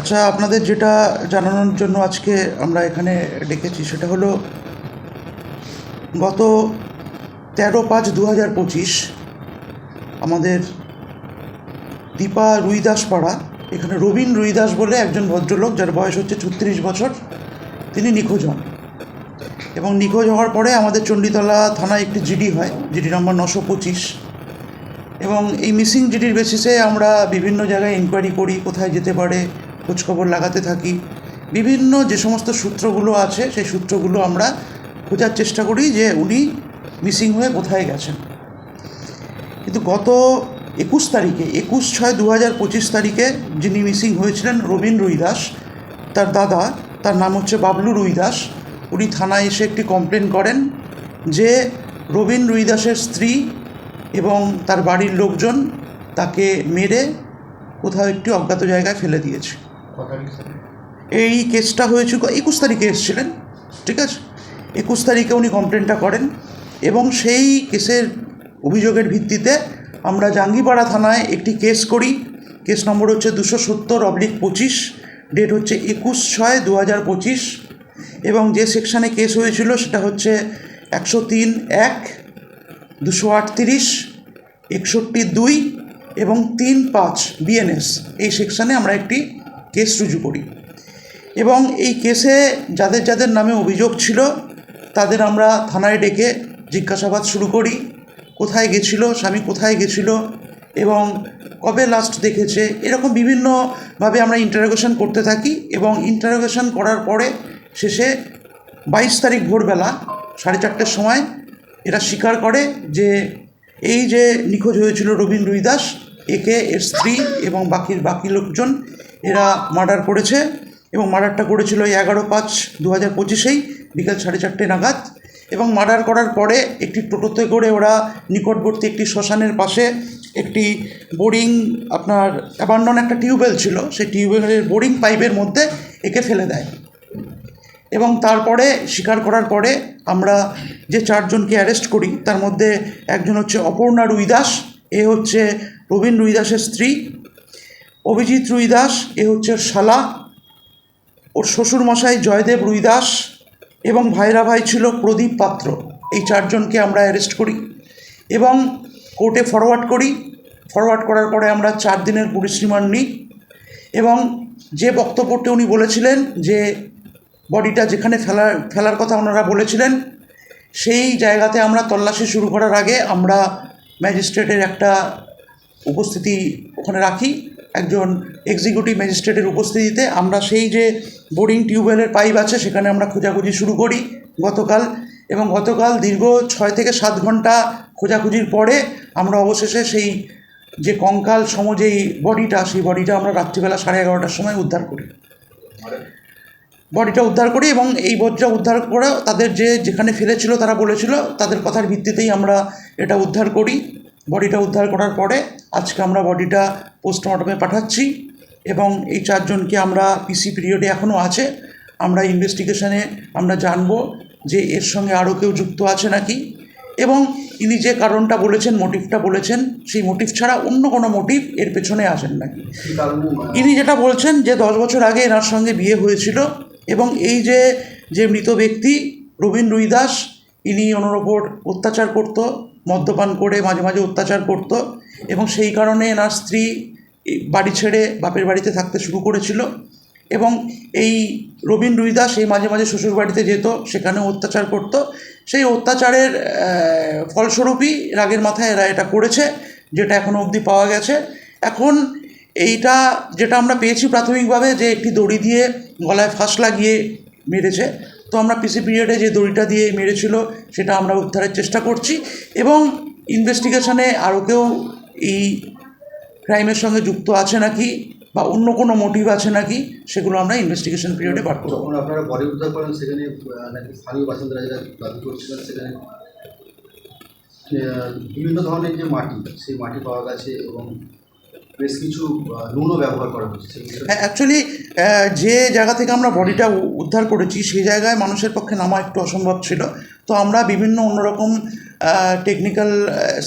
আচ্ছা আপনাদের যেটা জানানোর জন্য আজকে আমরা এখানে ডেকেছি সেটা হলো, গত তেরো পাঁচ দু হাজার পঁচিশ আমাদের দীপা রুইদাস পাড়া এখানে রবীন রুইদাস বলে একজন ভদ্রলোক যার বয়স হচ্ছে ছত্রিশ বছর, তিনি নিখোঁজ হন। এবং নিখোঁজ হওয়ার পরে আমাদের চণ্ডীতলা থানায় একটি জিডি হয়, জিডি নম্বর নশো পঁচিশ। এবং এই মিসিং জিডির বেসিসে আমরা বিভিন্ন জায়গায় ইনকোয়ারি করি, কোথায় যেতে পারে খোঁজখবর লাগাতে থাকি। বিভিন্ন যে সমস্ত সূত্রগুলো আছে, সেই সূত্রগুলো আমরা খোঁজার চেষ্টা করি যে উনি মিসিং হয়ে কোথায় গেছেন। কিন্তু গত একুশ তারিখে, একুশ ছয় দু হাজার পঁচিশ তারিখে যিনি মিসিং হয়েছিলেন রবীন রুইদাস তার দাদা, তার নাম হচ্ছে বাবলু রুইদাস উনি থানায় এসে একটি কমপ্লেন করেন যে রবীন রুইদাসের স্ত্রী এবং তার বাড়ির লোকজন তাকে মেরে কোথাও একটি অজ্ঞাত জায়গায় ফেলে দিয়েছে। এই কেসটা হয়েছিল একুশ তারিখে এসেছিলেন, ঠিক আছে? একুশ তারিখে উনি কমপ্লেনটা করেন এবং সেই কেসের অভিযোগের ভিত্তিতে আমরা জাঙ্গিপাড়া থানায় একটি কেস করি। কেস নম্বর হচ্ছে দুশো সত্তর অবলিক পঁচিশ ডেট হচ্ছে একুশ ছয় দু হাজার পঁচিশ এবং যে সেকশানে কেস হয়েছিল সেটা হচ্ছে একশো তিন এক, দুশো আটত্রিশ, একষট্টি দুই এবং তিন পাঁচ বিএনএস এই সেকশানে আমরা একটি কেস রুজু করি। এবং এই কেসে যাদের যাদের নামে অভিযোগ ছিল, তাদের আমরা থানায় ডেকে জিজ্ঞাসাবাদ শুরু করি, কোথায় গেছিল, স্বামী কোথায় গেছিল, এবং কবে লাস্ট দেখেছে, এরকম বিভিন্নভাবে আমরা ইন্টারোগেশন করতে থাকি, এবং ইন্টারোগেশন করার পরে শেষে বাইশ তারিখ ভোরবেলা সাড়ে চারটের সময় এরা স্বীকার করে যে এই যে নিখোঁজ হয়েছিল রবীন রুইদাস একে এর স্ত্রী এবং বাকি বাকি লোকজন এরা মার্ডার করেছে এবং মার্ডারটা করেছিল ওই এগারো পাঁচ দু হাজার পঁচিশেই বিকাল সাড়ে চারটে নাগাদ এবং মার্ডার করার পরে একটি টোটোতে করে ওরা নিকটবর্তী একটি শ্মশানের পাশে একটি বোরিং আপনার অ্যাবান্ডন একটা টিউবওয়েল ছিল, সেই টিউবওয়েলের বোরিং পাইপের মধ্যে একে ফেলে দেয়। এবং তারপরে স্বীকার করার পরে আমরা যে চারজনকে অ্যারেস্ট করি, তার মধ্যে একজন হচ্ছে অপর্ণা রুইদাস, এ হচ্ছে রবীন রুইদাসের স্ত্রী অভিজিৎ রুইদাস, এ হচ্ছে শালা। ওর শ্বশুরমশাই জয়দেব রুইদাস এবং ভাইরা ভাই ছিল প্রদীপ পাত্র। এই চারজনকে আমরা অ্যারেস্ট করি এবং কোর্টে ফরওয়ার্ড করি। ফরওয়ার্ড করার পরে আমরা চার দিনের পুলিশ রিমান্ড নিই এবং যে বক্তব্যটি উনি বলেছিলেন যে বডিটা যেখানে ফেলার ফেলার কথা ওনারা বলেছিলেন, সেই জায়গাতে আমরা তল্লাশি শুরু করার আগে আমরা ম্যাজিস্ট্রেটের একটা উপস্থিতি ওখানে রাখি। একজন এক্সিকিউটিভ ম্যাজিস্ট্রেটের উপস্থিতিতে আমরা সেই যে বোরিং টিউবওয়েলের পাইপ আছে, সেখানে আমরা খোঁজাখুঁজি শুরু করি গতকাল। এবং গতকাল দীর্ঘ ছয় থেকে সাত ঘণ্টা খোঁজাখুঁজির পরে আমরা অবশেষে সেই যে কঙ্কাল সম যেই বডিটা, সেই বডিটা আমরা রাত্রিবেলা সাড়ে এগারোটার সময় উদ্ধার করি। বডিটা উদ্ধার করি এবং এই বডিটা উদ্ধার করে তাদের যে যেখানে ফেলেছিল, তারা বলেছিল, তাদের কথার ভিত্তিতেই আমরা এটা উদ্ধার করি। বডিটা উদ্ধার করার পরে আজকে আমরা বডিটা পোস্টমর্টমে পাঠাচ্ছি এবং এই চারজনকে আমরা পিসি পিরিয়ডে এখনও আছে। আমরা ইনভেস্টিগেশনে আমরা জানব যে এর সঙ্গে আরও কেউ যুক্ত আছে নাকি এবং ইনি যে কারণটা বলেছেন মোটিভটা বলেছেন সেই মোটিভ ছাড়া অন্য কোনো মোটিভ এর পেছনে আসেন নাকি। ইনি যেটা বলছেন যে দশ বছর আগে এনার সঙ্গে বিয়ে হয়েছিল এবং এই যে যে মৃত ব্যক্তি রবীন রুইদাস ইনি ওনার ওপর অত্যাচার করত মদ্যপান করে মাঝে মাঝে অত্যাচার করত এবং সেই কারণে এনার স্ত্রী বাড়ি ছেড়ে বাপের বাড়িতে থাকতে শুরু করেছিল এবং এই রবীন রুইদাস এই মাঝে মাঝে শ্বশুর বাড়িতে যেত, সেখানেও অত্যাচার করত। সেই অত্যাচারের ফলস্বরূপই রাগের মাথায় এরা এটা করেছে, যেটা এখনও অবধি পাওয়া গেছে। এখন এইটা, যেটা আমরা পেয়েছি প্রাথমিকভাবে যে একটি দড়ি দিয়ে গলায় ফাঁস লাগিয়ে মেরেছে। তো আমরা পিসি পিরিয়ডে যে দড়িটা দিয়ে মেরেছিল, সেটা আমরা উদ্ধারের চেষ্টা করছি এবং ইনভেস্টিগেশনে আরও কেউ এই ক্রাইমের সঙ্গে যুক্ত আছে নাকি বা অন্য কোনো মোটিভ আছে নাকি, সেগুলো আমরা ইনভেস্টিগেশন পিরিয়ডে বার করব। আপনারা পরে উদ্ধার করেন, সেখানে নাকি স্থানীয় বাসিন্দারা যারা দাবি করছিলেন, সেখানে বিভিন্ন ধরনের যে মাটি, সেই মাটি পাওয়া গেছে এবং বেশ কিছু ব্যবহার করা হচ্ছে। হ্যাঁ অ্যাকচুয়ালি যে জায়গা থেকে আমরা বডিটা উদ্ধার করেছি, সেই জায়গায় মানুষের পক্ষে নামা একটু অসম্ভব ছিল। তো আমরা বিভিন্ন অন্যরকম টেকনিক্যাল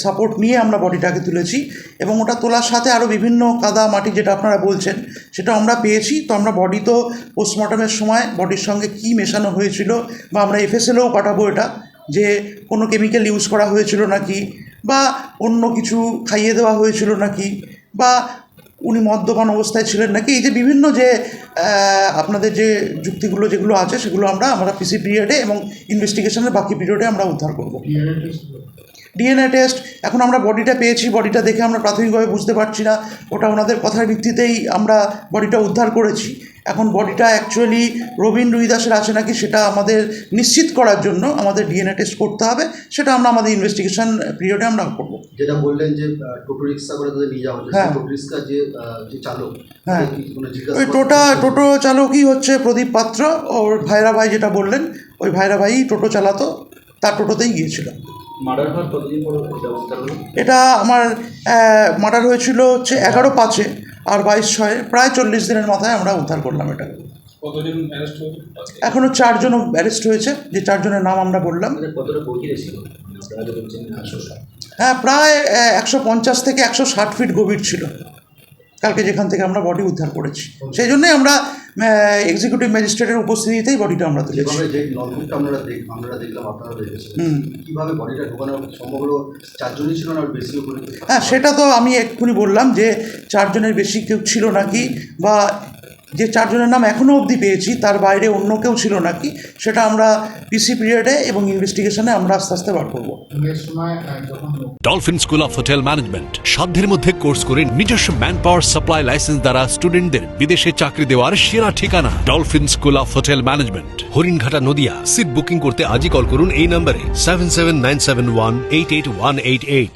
সাপোর্ট নিয়ে আমরা বডিটাকে তুলেছি এবং ওটা তোলার সাথে আরও বিভিন্ন কাদা মাটি যেটা আপনারা বলছেন, সেটা আমরা পেয়েছি। তো আমরা বডি তো পোস্টমর্টমের সময় বডির সঙ্গে কী মেশানো হয়েছিল বা আমরা এফএসএলেও পাঠাবো এটা, যে কোনো কেমিক্যাল ইউজ করা হয়েছিল নাকি বা অন্য কিছু খাইয়ে দেওয়া হয়েছিল নাকি বা উনি মদ্যপান অবস্থায় ছিলেন নাকি? এই যে বিভিন্ন যে আপনাদের যে যুক্তিগুলো যেগুলো আছে, সেগুলো আমরা আমরা পিসি পিরিয়ডে এবং ইনভেস্টিগেশনের বাকি পিরিয়ডে আমরা উদ্ধার করব। ডিএনএ টেস্ট এখন আমরা বডিটা পেয়েছি বডিটা দেখে আমরা প্রাথমিকভাবে বুঝতে পারছি না। ওটা ওনাদের কথার ভিত্তিতেই আমরা বডিটা উদ্ধার করেছি। এখন বডিটা অ্যাকচুয়ালি রবীন রুইদাসের আছে নাকি সেটা আমাদের নিশ্চিত করার জন্য আমাদের ডিএনএ টেস্ট করতে হবে। সেটা আমরা আমাদের ইনভেস্টিগেশন পিরিয়ডে আমরা করব। যেটা বললেন যে টোটো রিক্সা করে তাদের নিয়ে যাওয়া হ্যাঁ। টোটো রিক্সা যে যে চালক হ্যাঁ। ওই টোটা টোটো চালকই হচ্ছে প্রদীপ পাত্র। ওর ভাইরা ভাই যেটা বললেন ওই ভাইরা ভাই টোটো চালাতো তার টোটোতেই গিয়েছিল। এটা আমার মার্ডার হয়েছিল হচ্ছে এগারো পাঁচে আর বাইশ ছয়ে প্রায় চল্লিশ দিনের মাথায় আমরা উদ্ধার করলাম এটা। কতজন এখনও চারজন অ্যারেস্ট হয়েছে যে চারজনের নাম আমরা বললাম। একশো ষাট। হ্যাঁ প্রায় একশো পঞ্চাশ থেকে একশো ষাট ফিট গভীর ছিল। কালকে যেখান থেকে আমরা বডি উদ্ধার করেছি। সেই জন্যই আমরা এক্সিকিউটিভ ম্যাজিস্ট্রেটের উপস্থিতিতেই বডিটা আমরা তুলেছি। আমরা দেখ আমরা দেখলাম আপনারা। কীভাবে বডিটা ঢোকানো সম্ভব হলো চারজনই ছিল না বেশি হ্যাঁ সেটা তো আমি এক্ষুনি বললাম যে চারজনের বেশি কেউ ছিল নাকি? বা যে চারজনের নাম এখনও অবধি পেয়েছি তার বাইরে অন্য কেউ ছিল নাকি সেটা আমরা পিসি পিরিয়ডে এবং ইনভেস্টিগেশনে আমরা আস্তে আস্তে বার করব। Dolphin School of Hotel Management সাধ্যের মধ্যে কোর্স করে নিজস্ব ম্যান পাওয়ার সাপ্লাই লাইসেন্স দ্বারা স্টুডেন্টদের বিদেশে চাকরি দেওয়ার সেরা ঠিকানা। Dolphin School of Hotel Management Haringhata Nadia. Seat booking করতে আজই কল করুন এই নম্বরে seven seven nine seven one eight eight one eight eight